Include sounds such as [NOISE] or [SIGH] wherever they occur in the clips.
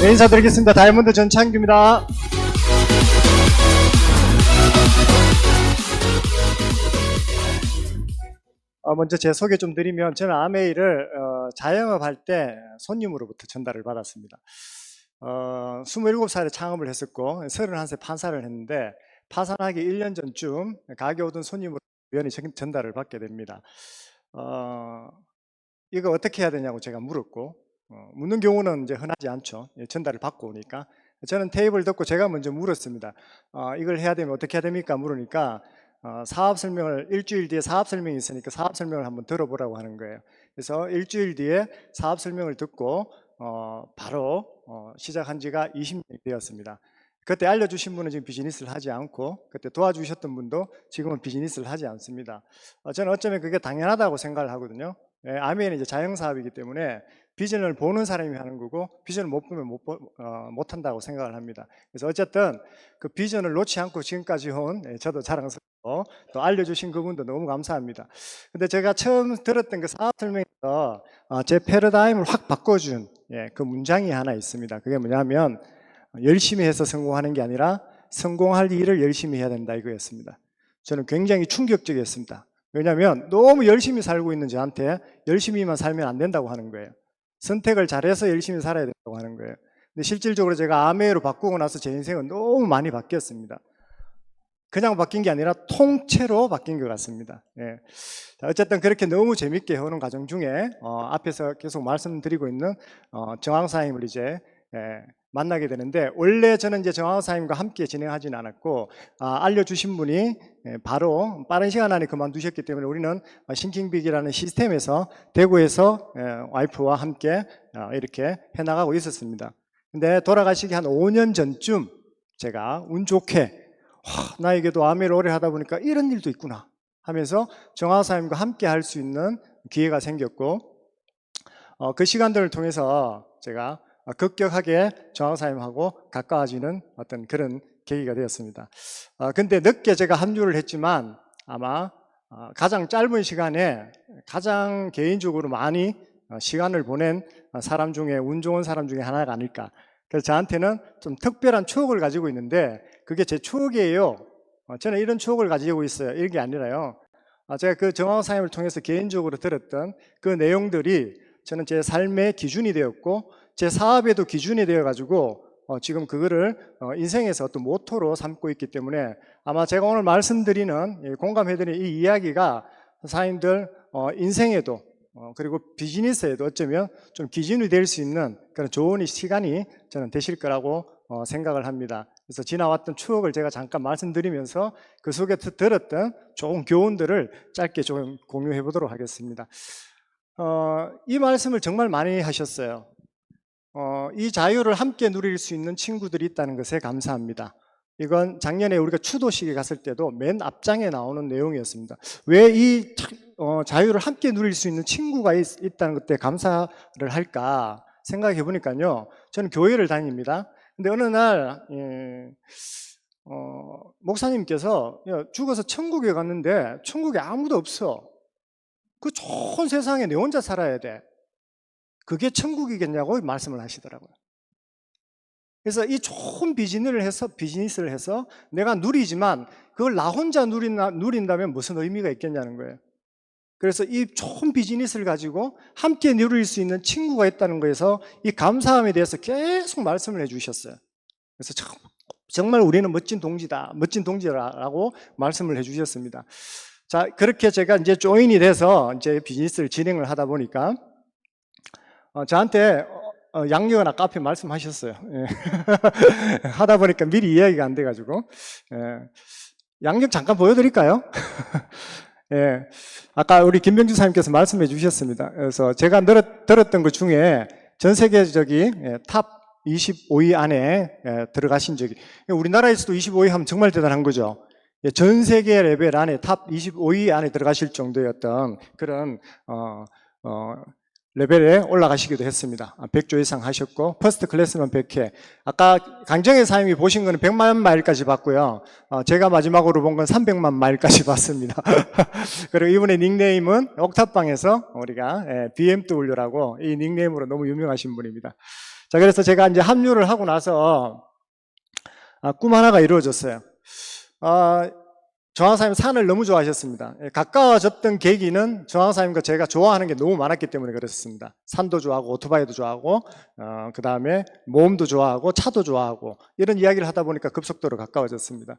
네, 인사드리겠습니다. 다이아몬드 전창규입니다. 어, 먼저 제 소개 좀 드리면 저는 아메이를 어, 자영업 할 때 손님으로부터 전달을 받았습니다. 어, 27살에 창업을 했었고 31세 판사를 했는데 파산하기 1년 전쯤 가게 오던 손님으로 우연히 전- 전달을 받게 됩니다. 어, 이거 어떻게 해야 되냐고 제가 물었고 어, 묻는 경우는 이제 흔하지 않죠. 예, 전달을 받고 오니까 저는 테이블 듣고 제가 먼저 물었습니다. 어, 이걸 해야 되면 어떻게 해야 됩니까? 물으니까 어, 사업 설명을 일주일 뒤에 사업 설명이 있으니까 사업 설명을 한번 들어보라고 하는 거예요. 그래서 일주일 뒤에 사업 설명을 듣고 어, 바로 어, 시작한 지가 20년이 되었습니다. 그때 알려주신 분은 지금 비즈니스를 하지 않고 그때 도와주셨던 분도 지금은 비즈니스를 하지 않습니다. 어, 저는 어쩌면 그게 당연하다고 생각을 하거든요. 예, 아미는 이제 자영사업이기 때문에 비전을 보는 사람이 하는 거고 비전을 못 보면 못, 보- 어, 못 한다고 생각을 합니다. 그래서 어쨌든 그 비전을 놓지 않고 지금까지 온 예, 저도 자랑스럽고 또 알려주신 그분도 너무 감사합니다. 근데 제가 처음 들었던 그 사업 설명에서 어, 제 패러다임을 확 바꿔준 예, 그 문장이 하나 있습니다. 그게 뭐냐면 열심히 해서 성공하는 게 아니라 성공할 일을 열심히 해야 된다 이거였습니다. 저는 굉장히 충격적이었습니다. 왜냐하면 너무 열심히 살고 있는 저한테 열심히만 살면 안 된다고 하는 거예요. 선택을 잘해서 열심히 살아야 된다고 하는 거예요. 근데 실질적으로 제가 아메이로 바꾸고 나서 제 인생은 너무 많이 바뀌었습니다. 그냥 바뀐 게 아니라 통째로 바뀐 것 같습니다. 예. 자, 어쨌든 그렇게 너무 재밌게 해오는 과정 중에 어, 앞에서 계속 말씀드리고 있는 어, 정황사님을 이제 예, 만나게 되는데 원래 저는 이제 정황사님과 함께 진행하지는 않았고 아, 알려주신 분이 예, 바로 빠른 시간 안에 그만두셨기 때문에 우리는 싱킹빅이라는 시스템에서 대구에서 예, 와이프와 함께 어, 이렇게 해나가고 있었습니다. 근데 돌아가시기 한 5년 전쯤 제가 운 좋게 와, 나에게도 아메를 오래 하다 보니까 이런 일도 있구나 하면서 정화사님과 함께 할 수 있는 기회가 생겼고 어, 그 시간들을 통해서 제가 급격하게 정화사님하고 가까워지는 어떤 그런 계기가 되었습니다. 어, 근데 늦게 제가 합류를 했지만 아마 어, 가장 짧은 시간에 가장 개인적으로 많이 어, 시간을 보낸 어, 사람 중에 운 좋은 사람 중에 하나가 아닐까. 그래서 저한테는 좀 특별한 추억을 가지고 있는데 그게 제 추억이에요. 어, 저는 이런 추억을 가지고 있어요. 이런 게 아니라요. 아, 제가 그 정황사님을 통해서 개인적으로 들었던 그 내용들이 저는 제 삶의 기준이 되었고 제 사업에도 기준이 되어 가지고 어, 지금 그거를 어, 인생에서 어떤 모토로 삼고 있기 때문에 아마 제가 오늘 말씀드리는 예, 공감해드리는 이 이야기가 사님들 어, 인생에도 어, 그리고 비즈니스에도 어쩌면 좀 기준이 될 수 있는 그런 좋은 시간이 저는 되실 거라고 어, 생각을 합니다. 그래서 지나왔던 추억을 제가 잠깐 말씀드리면서 그 속에 드- 들었던 좋은 교훈들을 짧게 좀 공유해 보도록 하겠습니다. 어, 이 말씀을 정말 많이 하셨어요. 어, 이 자유를 함께 누릴 수 있는 친구들이 있다는 것에 감사합니다. 이건 작년에 우리가 추도식에 갔을 때도 맨 앞장에 나오는 내용이었습니다. 왜 이 자유를 함께 누릴 수 있는 친구가 있, 다는 것에 감사를 할까 생각해 보니까요. 저는 교회를 다닙니다. 근데 어느 날 예, 어, 목사님께서 야, 죽어서 천국에 갔는데 천국에 아무도 없어. 그 좋은 세상에 내 혼자 살아야 돼. 그게 천국이겠냐고 말씀을 하시더라고요. 그래서 이 좋은 비즈니스를 해서 비즈니스를 해서 내가 누리지만 그걸 나 혼자 누린다, 누린다면 무슨 의미가 있겠냐는 거예요. 그래서 이 좋은 비즈니스를 가지고 함께 누릴 수 있는 친구가 있다는 거에서 이 감사함에 대해서 계속 말씀을 해주셨어요. 그래서 참, 정말 우리는 멋진 동지다, 멋진 동지라고 말씀을 해주셨습니다. 자, 그렇게 제가 이제 조인이 돼서 이제 비즈니스를 진행을 하다 보니까 어, 저한테 어, 아까 앞에 말씀하셨어요. 예. [LAUGHS] 하다 보니까 미리 이야기가 안 돼가지고 예. 양력 잠깐 보여드릴까요? [LAUGHS] 예. 아까 우리 김병주 사님께서 말씀해 주셨습니다. 그래서 제가 들었, 들었 던 것 중에 전 세계적인 예, 탑 25위 안에 예, 들어가신 적이 우리나라에서도 25위 하면 정말 대단한 거죠. 예, 전 세계 레벨 안에 탑 25위 안에 들어가실 정도였던 그런 어, 어, 레벨에 올라가시기도 했습니다. 아, 100조 이상 하셨고 퍼스트 클래스만 100회. 아까 강정의 사님이 보신 거는 100만 마일까지 봤고요. 어, 제가 마지막으로 본 건 300만 마일까지 [LAUGHS] 봤습니다. [LAUGHS] 그리고 이분의 닉네임은 옥탑방에서 우리가 예, BMW라고 이 닉네임으로 너무 유명하신 분입니다. 자, 그래서 제가 이제 합류를 하고 나서 아, 꿈 하나가 이루어졌어요. 아, 정황사님 산을 너무 좋아하셨습니다. 예, 가까워졌던 계기는 정황사님과 제가 좋아하는 게 너무 많았기 때문에 그랬습니다. 산도 좋아하고 오토바이도 좋아하고 어, 그 다음에 모험도 좋아하고 차도 좋아하고 이런 이야기를 하다 보니까 급속도로 가까워졌습니다.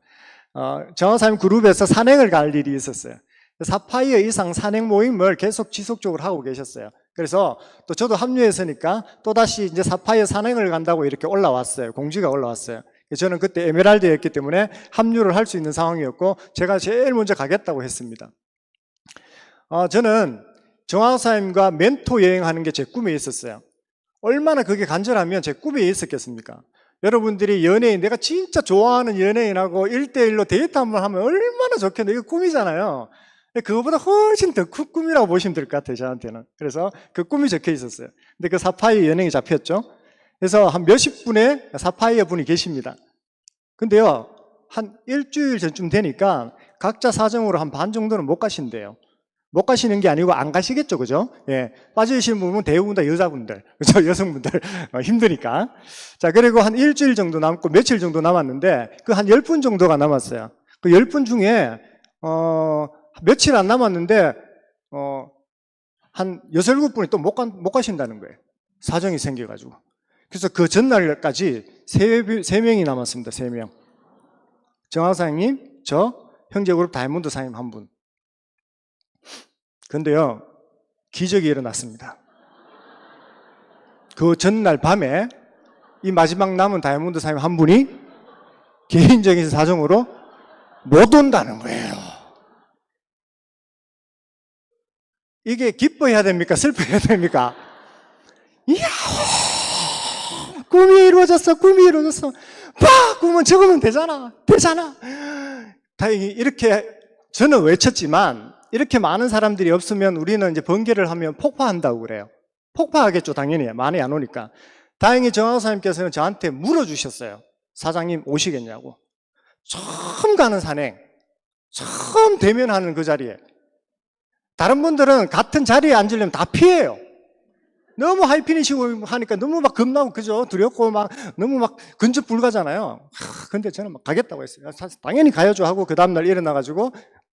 어, 정황사님 그룹에서 산행을 갈 일이 있었어요. 사파이어 이상 산행 모임을 계속 지속적으로 하고 계셨어요. 그래서 또 저도 합류했으니까 또다시 이제 사파이어 산행을 간다고 이렇게 올라왔어요. 공지가 올라왔어요. 저는 그때 에메랄드였기 때문에 합류를 할 수 있는 상황이었고 제가 제일 먼저 가겠다고 했습니다. 어, 저는 정화사님과 멘토 여행하는 게 제 꿈에 있었어요. 얼마나 그게 간절하면 제 꿈에 있었겠습니까? 여러분들이 연예인, 내가 진짜 좋아하는 연예인하고 1대1로 데이트 한번 하면 얼마나 좋겠는데, 이거 꿈이잖아요. 그거보다 훨씬 더 큰 꿈이라고 보시면 될 것 같아요, 저한테는. 그래서 그 꿈이 적혀 있었어요. 근데 그 사파이 연행이 잡혔죠. 그래서 한 몇십 분의 사파이어 분이 계십니다. 근데요, 한 일주일 전쯤 되니까 각자 사정으로 한 반 정도는 못 가신대요. 못 가시는 게 아니고 안 가시겠죠, 그죠? 예. 빠져계시는 분은 대부분 다 여자분들, [LAUGHS] 그죠? 여성분들. 어, 힘드니까. 자, 그리고 한 일주일 정도 남고 며칠 정도 남았는데 그 한 열 분 정도가 남았어요. 그 열 분 중에, 어, 며칠 안 남았는데, 어, 한 여섯, 일곱 분이 또못못 가신다는 거예요. 사정이 생겨가지고. 그래서 그 전날까지 세, 세 명이 남았습니다. 세 명. 정화사님, 저, 형제그룹 다이몬드 사님 한 분. 근데요, 기적이 일어났습니다. 그 전날 밤에 이 마지막 남은 다이몬드 사님 한 분이 개인적인 사정으로 못 온다는 거예요. 이게 기뻐해야 됩니까? 슬퍼해야 됩니까? 이야, 꿈이 이루어졌어, 꿈이 이루어졌어. 봐, 꿈은 적으면 되잖아, 되잖아. 다행히 이렇게 저는 외쳤지만 이렇게 많은 사람들이 없으면 우리는 이제 번개를 하면 폭파한다고 그래요. 폭파하겠죠, 당연히. 많이 안 오니까. 다행히 정화사님께서는 저한테 물어주셨어요. 사장님 오시겠냐고. 처음 가는 산행, 처음 대면하는 그 자리에. 다른 분들은 같은 자리에 앉으려면 다 피해요. 너무 하이피니시고 하니까 너무 막 겁나고 그죠? 두렵고 막 너무 막 근접 불가잖아요. 하, 근데 저는 막 가겠다고 했어요. 당연히 가야죠 하고 그 다음날 일어나가지고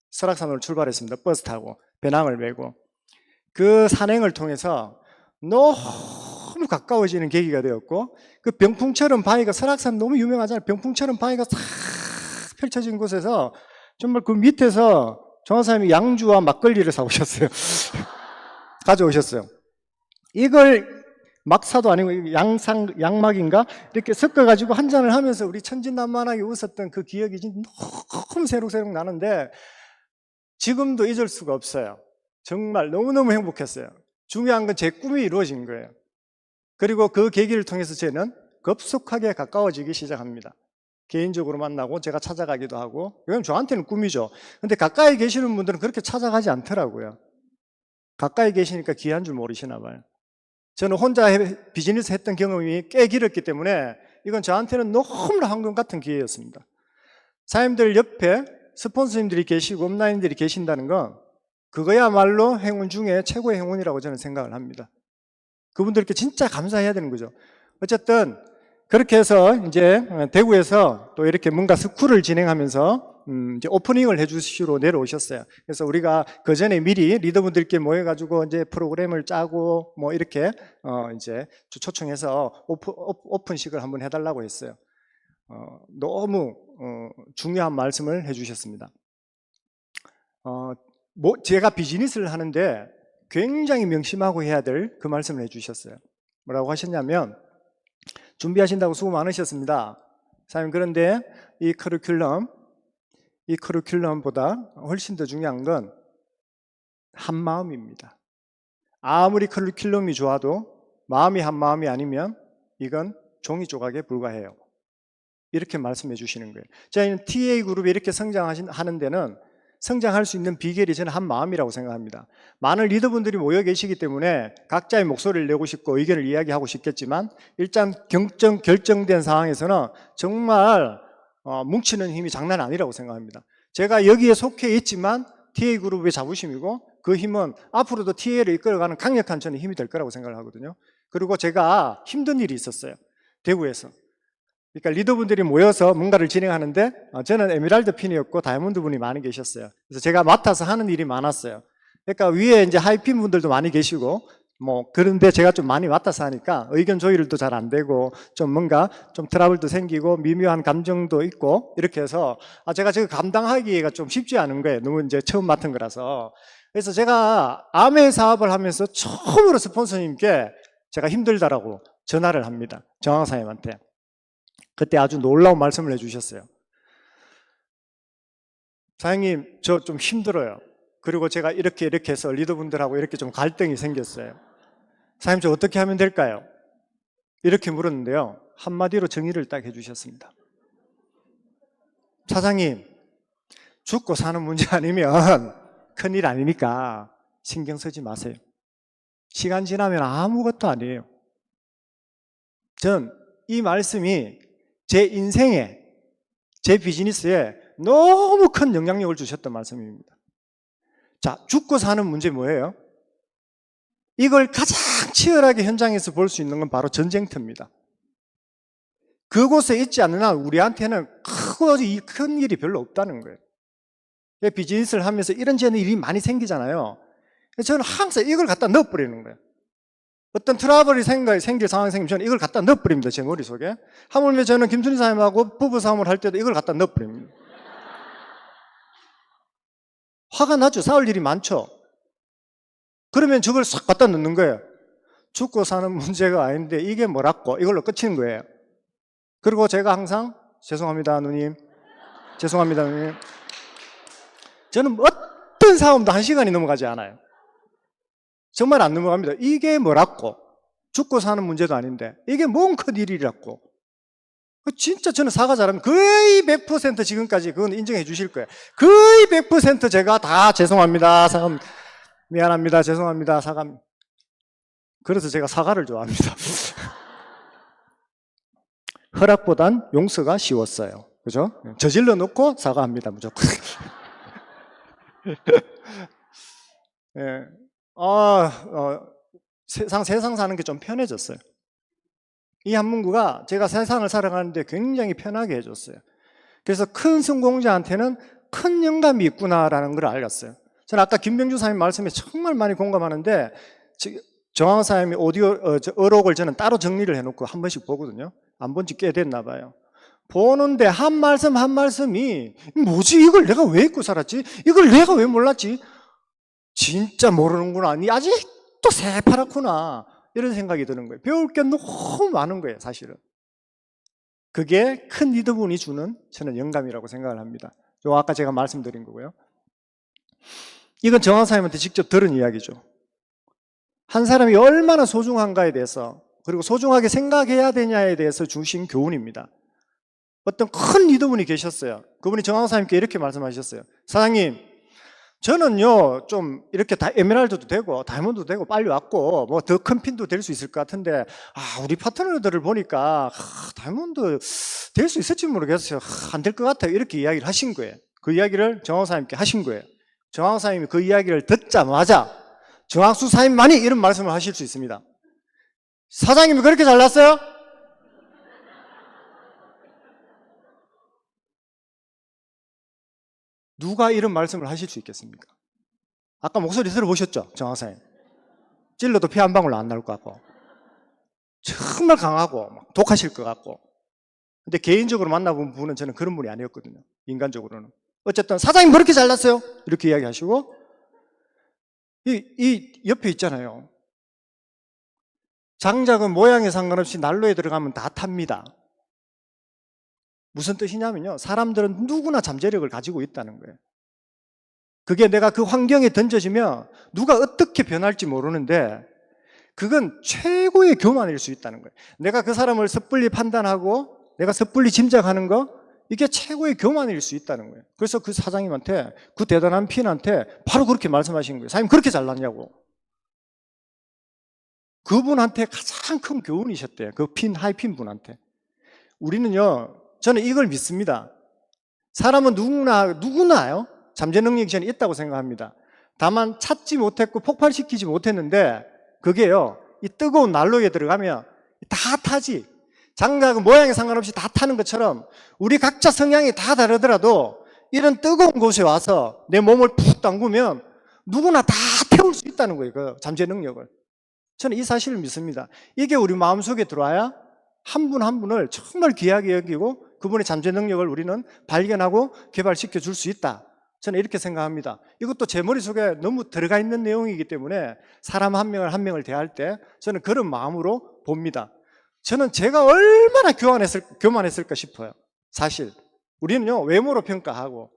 설악산으로 출발했습니다. 버스 타고 배낭을 메고 그 산행을 통해서 너무 가까워지는 계기가 되었고 그 병풍처럼 바위가 설악산 너무 유명하잖아요. 병풍처럼 바위가 싹 펼쳐진 곳에서 정말 그 밑에서 정화사님이 양주와 막걸리를 사오셨어요. [LAUGHS] 가져오셨어요. 이걸 막사도 아니고 양상, 양막인가? 이렇게 섞어 가지고 한 잔을 하면서 우리 천진난만하게 웃었던 그 기억이 너무 새록새록 나는데 지금도 잊을 수가 없어요. 정말 너무너무 행복했어요. 중요한 건 제 꿈이 이루어진 거예요. 그리고 그 계기를 통해서 저는 급속하게 가까워지기 시작합니다. 개인적으로 만나고 제가 찾아가기도 하고 이건 저한테는 꿈이죠. 근데 가까이 계시는 분들은 그렇게 찾아가지 않더라고요. 가까이 계시니까 귀한 줄 모르시나 봐요. 저는 혼자 비즈니스 했던 경험이 꽤 길었기 때문에 이건 저한테는 너무나 황금 같은 기회였습니다. 사님들 옆에 스폰서님들이 계시고 업라인들이 계신다는 건 그거야말로 행운 중에 최고의 행운이라고 저는 생각을 합니다. 그분들께 진짜 감사해야 되는 거죠. 어쨌든 그렇게 해서 이제 대구에서 또 이렇게 뭔가 스쿨을 진행하면서 음 이제 오프닝을 해주시러 내려오셨어요. 그래서 우리가 그 전에 미리 리더분들께 모여가지고 이제 프로그램을 짜고 뭐 이렇게 어 이제 초청해서 오프, 오픈식을 한번 해달라고 했어요. 어 너무 어 중요한 말씀을 해주셨습니다. 어, 뭐 제가 비즈니스를 하는데 굉장히 명심하고 해야 될 그 말씀을 해주셨어요. 뭐라고 하셨냐면 준비하신다고 수고 많으셨습니다. 사장님 그런데 이 커리큘럼 이 커리큘럼보다 훨씬 더 중요한 건 한 마음입니다. 아무리 커리큘럼이 좋아도 마음이 한 마음이 아니면 이건 종이 조각에 불과해요. 이렇게 말씀해 주시는 거예요. 저희는 TA 그룹이 이렇게 성장하는 데는 성장할 수 있는 비결이 저는 한 마음이라고 생각합니다. 많은 리더분들이 모여 계시기 때문에 각자의 목소리를 내고 싶고 의견을 이야기하고 싶겠지만 일단 경정, 결정된 상황에서는 정말 어, 뭉치는 힘이 장난 아니라고 생각합니다. 제가 여기에 속해 있지만 TA 그룹의 자부심이고 그 힘은 앞으로도 TA를 이끌어가는 강력한 저는 힘이 될 거라고 생각을 하거든요. 그리고 제가 힘든 일이 있었어요. 대구에서. 그러니까 리더분들이 모여서 뭔가를 진행하는데 어, 저는 에메랄드 핀이었고 다이아몬드 분이 많이 계셨어요. 그래서 제가 맡아서 하는 일이 많았어요. 그러니까 위에 이제 하이핀 분들도 많이 계시고 뭐 그런데 제가 좀 많이 맡아서 하니까 의견 조율도 잘 안 되고 좀 뭔가 좀 트러블도 생기고 미묘한 감정도 있고 이렇게 해서 아 제가 지금 감당하기가 좀 쉽지 않은 거예요. 너무 이제 처음 맡은 거라서. 그래서 제가 아메 사업을 하면서 처음으로 스폰서님께 제가 힘들다라고 전화를 합니다. 정황사님한테. 그때 아주 놀라운 말씀을 해주셨어요. 사장님, 저 좀 힘들어요. 그리고 제가 이렇게 이렇게 해서 리더분들하고 이렇게 좀 갈등이 생겼어요. 사장님, 저 어떻게 하면 될까요? 이렇게 물었는데요. 한마디로 정의를 딱 해주셨습니다. 사장님, 죽고 사는 문제 아니면 [LAUGHS] 큰일 아니니까 신경 쓰지 마세요. 시간 지나면 아무것도 아니에요. 전 이 말씀이 제 인생에, 제 비즈니스에 너무 큰 영향력을 주셨던 말씀입니다. 자, 죽고 사는 문제 뭐예요? 이걸 가장 치열하게 현장에서 볼 수 있는 건 바로 전쟁터입니다. 그곳에 있지 않는 한 우리한테는 크고 이큰 일이 별로 없다는 거예요. 비즈니스를 하면서 이런저런 일이 많이 생기잖아요. 저는 항상 이걸 갖다 넣어버리는 거예요. 어떤 트러블이 생길 상황이 생기면 저는 이걸 갖다 넣어버립니다. 제 머릿속에. 하물며 저는 김순희 사님하고 부부 싸움을 할 때도 이걸 갖다 넣어버립니다. 화가 나죠. 싸울 일이 많죠. 그러면 저걸 싹 갖다 넣는 거예요. 죽고 사는 [LAUGHS] 문제가 아닌데 이게 뭐라고 이걸로 끝이는 거예요. 그리고 제가 항상 죄송합니다, 누님. 죄송합니다, 누님. 저는 어떤 싸움도 한 시간이 넘어가지 않아요. 정말 안 넘어갑니다. 이게 뭐라고? 죽고 사는 문제도 아닌데 이게 뭔 큰 일이라고? 진짜 저는 사과 잘하면 거의 100% 지금까지 그건 인정해 주실 거예요. 거의 100% 제가 다 죄송합니다. 사과 미안합니다. 죄송합니다. 사과. 그래서 제가 사과를 좋아합니다. [LAUGHS] 허락보단 용서가 쉬웠어요. 그죠? 저질러 놓고 사과합니다. 무조건. [LAUGHS] 예. 아, 어, 세상, 세상 사는 게 좀 편해졌어요. 이 한문구가 제가 세상을 살아가는데 굉장히 편하게 해줬어요. 그래서 큰 성공자한테는 큰 영감이 있구나라는 걸 알았어요. 저는 아까 김병주 사님 말씀에 정말 많이 공감하는데 정황 사님이 오디오 어, 저 어록을 저는 따로 정리를 해놓고 한 번씩 보거든요. 안 본 지 꽤 됐나 봐요. 보는데 한 말씀 한 말씀이 뭐지 이걸 내가 왜 잊고 살았지? 이걸 내가 왜 몰랐지? 진짜 모르는구나. 니 아직도 새파랗구나. 이런 생각이 드는 거예요. 배울 게 너무 많은 거예요, 사실은. 그게 큰 리더분이 주는 저는 영감이라고 생각을 합니다. 요 아까 제가 말씀드린 거고요. 이건 정화사님한테 직접 들은 이야기죠. 한 사람이 얼마나 소중한가에 대해서 그리고 소중하게 생각해야 되냐에 대해서 주신 교훈입니다. 어떤 큰 리더분이 계셨어요. 그분이 정황사님께 이렇게 말씀하셨어요. 사장님, 저는요, 좀 이렇게 다 에메랄드도 되고, 다이몬드도 되고, 빨리 왔고, 뭐 더 큰 핀도 될 수 있을 것 같은데, 아, 우리 파트너들을 보니까, 아, 다이몬드 될 수 있을지 모르겠어요. 아, 안될 것 같아요. 이렇게 이야기를 하신 거예요. 그 이야기를 정황사님께 하신 거예요. 정황사님이 그 이야기를 듣자마자, 정황수사님만이 이런 말씀을 하실 수 있습니다. 사장님이 그렇게 잘났어요? 누가 이런 말씀을 하실 수 있겠습니까? 아까 목소리 들어보셨죠? 정학사님. 찔러도 피 한 방울 안 나올 것 같고. 정말 강하고 막 독하실 것 같고. 근데 개인적으로 만나본 분은 저는 그런 분이 아니었거든요. 인간적으로는. 어쨌든 사장님 그렇게 잘났어요? 이렇게 이야기하시고 이, 이 옆에 있잖아요. 장작은 모양에 상관없이 난로에 들어가면 다 탑니다. 무슨 뜻이냐면요. 사람들은 누구나 잠재력을 가지고 있다는 거예요. 그게 내가 그 환경에 던져지면 누가 어떻게 변할지 모르는데 그건 최고의 교만일 수 있다는 거예요. 내가 그 사람을 섣불리 판단하고 내가 섣불리 짐작하는 거 이게 최고의 교만일 수 있다는 거예요. 그래서 그 사장님한테 그 대단한 핀한테 바로 그렇게 말씀하신 거예요. 사장님 그렇게 잘났냐고. 그분한테 가장 큰 교훈이셨대요. 그 핀, 하이핀 분한테. 우리는요, 저는 이걸 믿습니다. 사람은 누구나, 누구나요? 잠재 능력이 저는 있다고 생각합니다. 다만 찾지 못했고 폭발시키지 못했는데, 그게요, 이 뜨거운 난로에 들어가면 다 타지. 장작은 모양에 상관없이 다 타는 것처럼 우리 각자 성향이 다 다르더라도 이런 뜨거운 곳에 와서 내 몸을 푹 담그면 누구나 다 태울 수 있다는 거예요. 그 잠재 능력을. 저는 이 사실을 믿습니다. 이게 우리 마음속에 들어와야 한 분한 분을 정말 귀하게 여기고 그분의 잠재 능력을 우리는 발견하고 개발시켜 줄 수 있다. 저는 이렇게 생각합니다. 이것도 제 머릿속에 너무 들어가 있는 내용이기 때문에 사람 한 명을 한 명을 대할 때 저는 그런 마음으로 봅니다. 저는 제가 얼마나 교만했을, 교만했을까 싶어요. 사실. 우리는요, 외모로 평가하고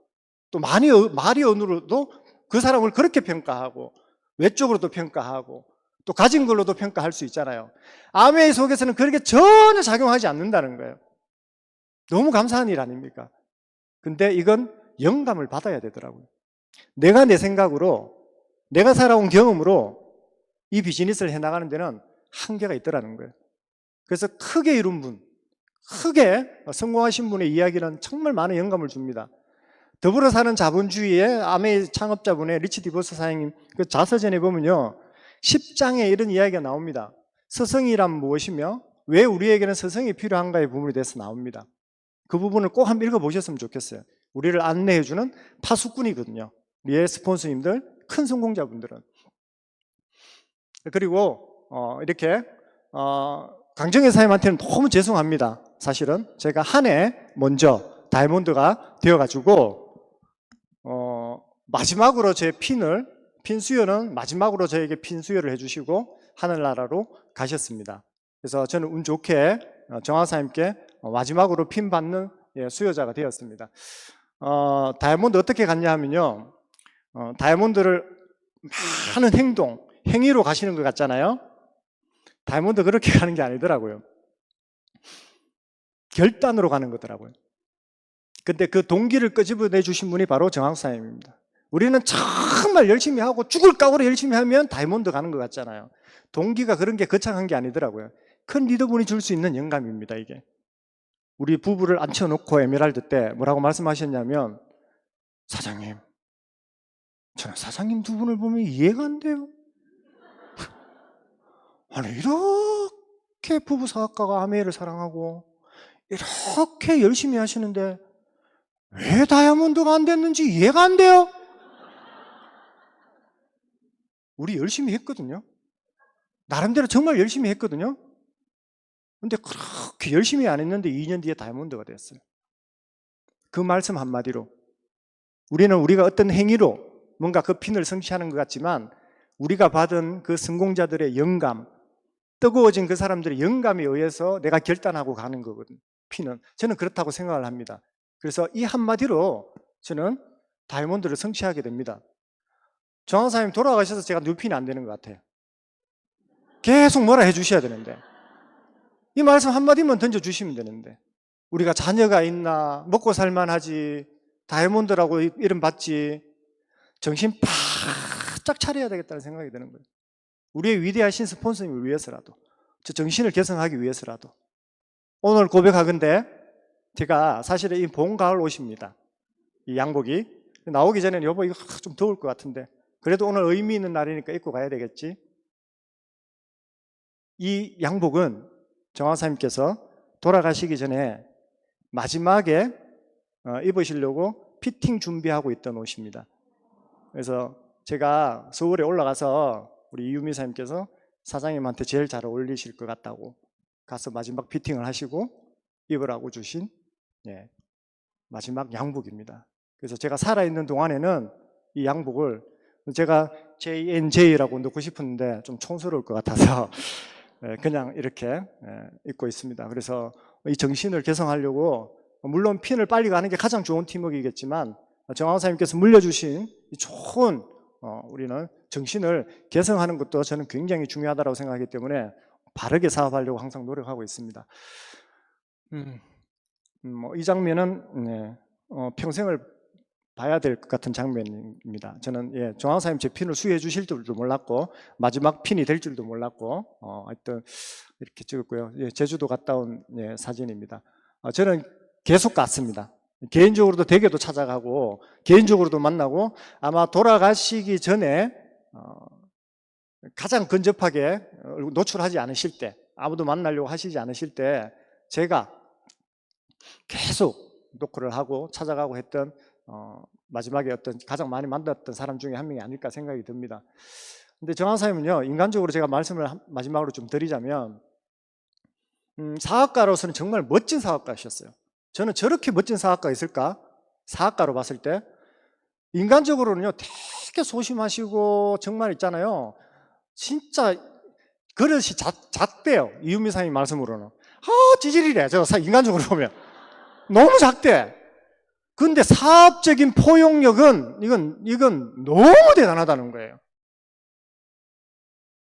또 많이, 말이 언어로도 그 사람을 그렇게 평가하고 외적으로도 평가하고 또 가진 걸로도 평가할 수 있잖아요. 아메이 속에서는 그렇게 전혀 작용하지 않는다는 거예요. 너무 감사한 일 아닙니까? 근데 이건 영감을 받아야 되더라고요. 내가 내 생각으로, 내가 살아온 경험으로 이 비즈니스를 해나가는 데는 한계가 있더라는 거예요. 그래서 크게 이룬 분, 크게 성공하신 분의 이야기는 정말 많은 영감을 줍니다. 더불어 사는 자본주의의 아메이 창업자분의 리치 디버스 사장님 그 자서전에 보면요. 10장에 이런 이야기가 나옵니다. 서성이란 무엇이며 왜 우리에게는 서성이 필요한가의 부분에 대해서 나옵니다. 그 부분을 꼭 한번 읽어보셨으면 좋겠어요. 우리를 안내해주는 파수꾼이거든요. 우리의 스폰서님들, 큰 성공자분들은. 그리고 어, 이렇게 어, 강정혜 사장님한테는 너무 죄송합니다. 사실은 제가 한 해 먼저 다이몬드가 되어가지고 어, 마지막으로 제 핀을 핀 수여는 마지막으로 저에게 핀 수여를 해주시고 하늘나라로 가셨습니다. 그래서 저는 운 좋게 어, 정화사님께 마지막으로 핀 받는 예, 수여자가 되었습니다. 어, 다이아몬드 어떻게 갔냐 하면요. 어, 다이아몬드를 많은 행동, 행위로 가시는 것 같잖아요. 다이아몬드 그렇게 [LAUGHS] 가는 게 아니더라고요. 결단으로 가는 거더라고요. 근데 그 동기를 끄집어내 주신 분이 바로 정학사님입니다. 우리는 정말 열심히 하고 죽을 각오로 열심히 하면 다이몬드 가는 것 같잖아요. 동기가 그런 게 거창한 게 아니더라고요. 큰 리더분이 줄 수 있는 영감입니다, 이게. 우리 부부를 앉혀놓고 에메랄드 때 뭐라고 말씀하셨냐면, 사장님, 저는 사장님 두 분을 보면 이해가 안 돼요. [LAUGHS] 아니, 이렇게 부부 사학과가 아메를 사랑하고, 이렇게 열심히 하시는데, 왜 다이아몬드가 안 됐는지 이해가 안 돼요? 우리 열심히 했거든요. 나름대로 정말 열심히 했거든요. 근데 그렇게 열심히 안 했는데 2년 뒤에 다이아몬드가 됐어요. 그 말씀 한마디로 우리는 우리가 어떤 행위로 뭔가 그 핀을 성취하는 것 같지만 우리가 받은 그 성공자들의 영감, 뜨거워진 그 사람들의 영감에 의해서 내가 결단하고 가는 거거든. 핀은. 저는 그렇다고 생각을 합니다. 그래서 이 한마디로 저는 다이아몬드를 성취하게 됩니다. 정한사님 돌아가셔서 제가 뉴핀이 안 되는 것 같아요. 계속 뭐라 해주셔야 되는데. 이 말씀 한마디만 던져주시면 되는데. 우리가 자녀가 있나, 먹고 살만하지, 다이아몬드라고 이름 받지, 정신 바짝 차려야 되겠다는 생각이 드는 거예요. 우리의 위대하신 스폰서님을 위해서라도, 저 정신을 개성하기 위해서라도. 오늘 고백하건데, 제가 사실은 이 봄, 가을 옷입니다. 이 양복이. 나오기 전에는 여보, 이거 좀 더울 것 같은데. 그래도 오늘 의미 있는 날이니까 입고 가야 되겠지. 이 양복은 정화사님께서 돌아가시기 전에 마지막에 어, 입으시려고 피팅 준비하고 있던 옷입니다. 그래서 제가 서울에 올라가서 우리 이유미 사님께서 사장님한테 제일 잘 어울리실 것 같다고 가서 마지막 피팅을 하시고 입으라고 주신 예, 마지막 양복입니다. 그래서 제가 살아있는 동안에는 이 양복을 제가 JNJ라고 넣고 싶었는데 좀 촌스러울 것 같아서 예, [LAUGHS] 그냥 이렇게 예, 입고 있습니다. 그래서 이 정신을 개성하려고 물론 핀을 빨리 가는 게 가장 좋은 팀워크이겠지만 정황사님께서 물려주신 이 좋은 어, 우리는 정신을 개성하는 것도 저는 굉장히 중요하다고 생각하기 때문에 바르게 사업하려고 항상 노력하고 있습니다. 음, 음, 뭐이 장면은 네, 어, 평생을 봐야 될 것 같은 장면입니다. 저는 예, 정황사님 제 핀을 수혜해 주실 줄도 몰랐고 마지막 핀이 될 줄도 몰랐고 어, 하여튼 이렇게 찍었고요. 예, 제주도 갔다 온 예, 사진입니다. 어, 저는 계속 갔습니다. 개인적으로도 대게도 찾아가고 개인적으로도 만나고 아마 돌아가시기 전에 어, 가장 근접하게 어, 노출하지 않으실 때, 아무도 만나려고 하시지 않으실 때, 제가 계속 노크를 하고 찾아가고 했던 어, 마지막에 어떤 가장 많이 만났던 사람 중에 한 명이 아닐까 생각이 듭니다. 근데 정한사님은요, 인간적으로 제가 말씀을 한- 마지막으로 좀 드리자면, 음, 사학가로서는 정말 멋진 사학가셨어요. 저는 저렇게 멋진 사학가 있을까? 사학가로 봤을 때. 인간적으로는요, 되게 소심하시고, 정말 있잖아요. 진짜 그릇이 작, 작대요. 이윤미 사님 말씀으로는. 아, 찌질이래. 저 사- 인간적으로 보면. 너무 작대. 근데 사업적인 포용력은, 이건, 이건 너무 대단하다는 거예요.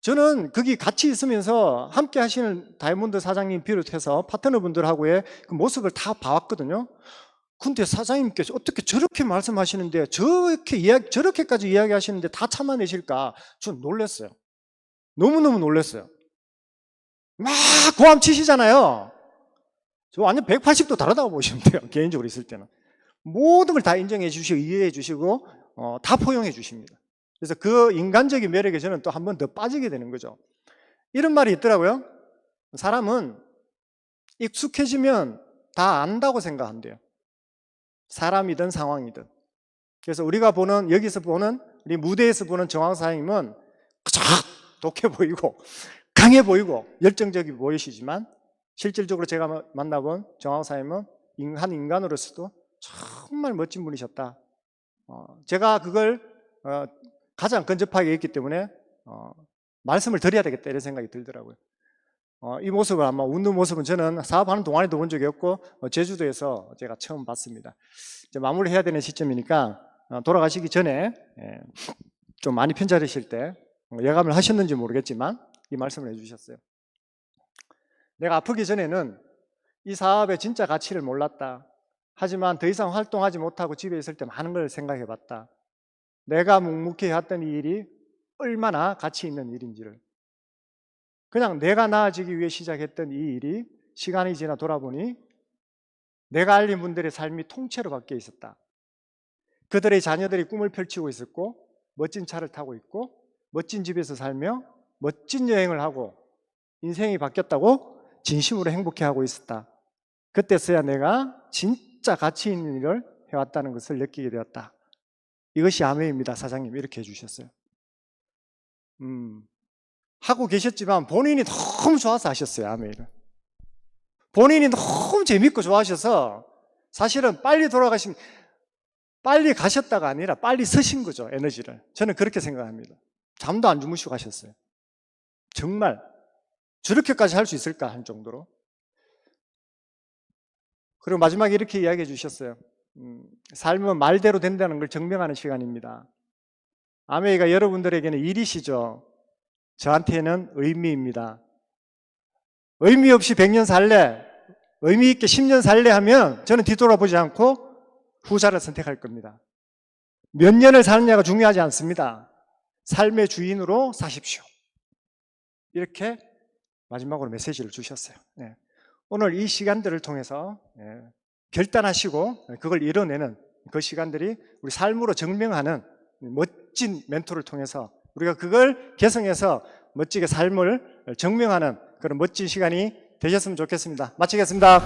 저는 거기 같이 있으면서 함께 하시는 다이몬드 사장님 비롯해서 파트너분들하고의 그 모습을 다 봐왔거든요. 근데 사장님께서 어떻게 저렇게 말씀하시는데 저렇게 이야기, 저렇게까지 이야기하시는데 다 참아내실까? 전 놀랐어요. 너무너무 놀랐어요. 막 고함 치시잖아요. 저 완전 180도 다르다고 보시면 돼요. [LAUGHS] 개인적으로 있을 때는. 모든 걸 다 인정해 주시고 이해해 주시고 어, 다 포용해 주십니다. 그래서 그 인간적인 매력에 저는 또 한 번 더 빠지게 되는 거죠. 이런 말이 있더라고요. 사람은 익숙해지면 다 안다고 생각한대요. 사람이든 상황이든. 그래서 우리가 보는 여기서 보는 우리 무대에서 보는 정황사님은 그저 독해 보이고 강해 보이고 열정적이 보이시지만 실질적으로 제가 만나본 정황사님은 한 인간으로서도 정말 멋진 분이셨다. 어, 제가 그걸 어, 가장 근접하게 했기 때문에 어, 말씀을 드려야 되겠다 이런 생각이 들더라고요. 어, 이 모습을 아마 웃는 모습은 저는 사업하는 동안에도 본 적이 없고 어, 제주도에서 제가 처음 봤습니다. 이제 마무리해야 되는 시점이니까 어, 돌아가시기 전에 예, 좀 많이 편찮으실 때 어, 예감을 하셨는지 모르겠지만 이 말씀을 해주셨어요. 내가 아프기 전에는 이 사업의 진짜 가치를 몰랐다. 하지만 더 이상 활동하지 못하고 집에 있을 때 많은 걸 생각해 봤다. 내가 묵묵히 했던 이 일이 얼마나 가치 있는 일인지를. 그냥 내가 나아지기 위해 시작했던 이 일이 시간이 지나 돌아보니 내가 알린 분들의 삶이 통째로 바뀌어 있었다. 그들의 자녀들이 꿈을 펼치고 있었고, 멋진 차를 타고 있고, 멋진 집에서 살며, 멋진 여행을 하고, 인생이 바뀌었다고 진심으로 행복해 하고 있었다. 그때서야 내가 진 짜 가치 있는 일을 해왔다는 것을 느끼게 되었다. 이것이 아멘입니다, 사장님. 이렇게 해주셨어요. 음, 하고 계셨지만 본인이 너무 좋아서 하셨어요, 아멘을. 본인이 너무 재밌고 좋아하셔서 사실은 빨리 돌아가신, 빨리 가셨다가 아니라 빨리 서신 거죠, 에너지를. 저는 그렇게 생각합니다. 잠도 안 주무시고 가셨어요. 정말 저렇게까지 할 수 있을까 할 정도로. 그리고 마지막에 이렇게 이야기해 주셨어요. 음, 삶은 말대로 된다는 걸 증명하는 시간입니다. 아메이가 여러분들에게는 일이시죠. 저한테는 의미입니다. 의미 없이 100년 살래, 의미 있게 10년 살래 하면 저는 뒤돌아보지 않고 후자를 선택할 겁니다. 몇 년을 사느냐가 중요하지 않습니다. 삶의 주인으로 사십시오. 이렇게 마지막으로 메시지를 주셨어요. 네. 오늘 이 시간들을 통해서 예, 결단하시고 그걸 이뤄내는 그 시간들이 우리 삶으로 증명하는 멋진 멘토를 통해서 우리가 그걸 개성해서 멋지게 삶을 증명하는 그런 멋진 시간이 되셨으면 좋겠습니다. 마치겠습니다.